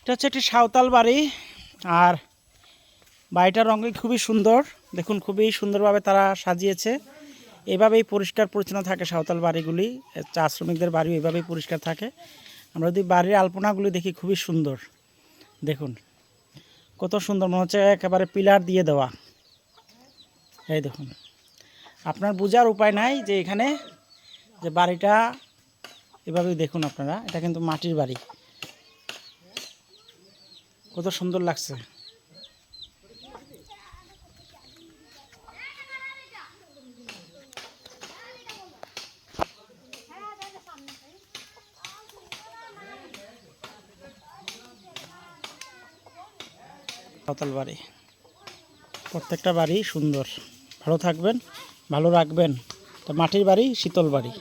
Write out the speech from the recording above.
এটা হচ্ছে একটি সাঁওতাল বাড়ি, আর বাড়িটার রঙই খুবই সুন্দর। দেখুন, খুবই সুন্দরভাবে তারা সাজিয়েছে। এভাবেই পরিষ্কার পরিচ্ছন্ন থাকে সাঁওতাল বাড়িগুলি। চা শ্রমিকদের বাড়িও এভাবেই পরিষ্কার থাকে। আমরা যদি বাড়ির আলপনাগুলি দেখি, খুবই সুন্দর। দেখুন, কত সুন্দর, মনে হচ্ছে একেবারে পিলার দিয়ে দেওয়া। এই দেখুন, আপনার বোঝার উপায় নাই যে এখানে যে বাড়িটা এভাবে দেখুন আপনারা, এটা কিন্তু মাটির বাড়ি। কত সুন্দর লাগছে। সাঁওতাল বাড়ি। প্রত্যেকটা বাড়ি সুন্দর। ভালো থাকবেন, ভালো রাখবেন। তো মাটির বাড়ি শীতল বাড়ি।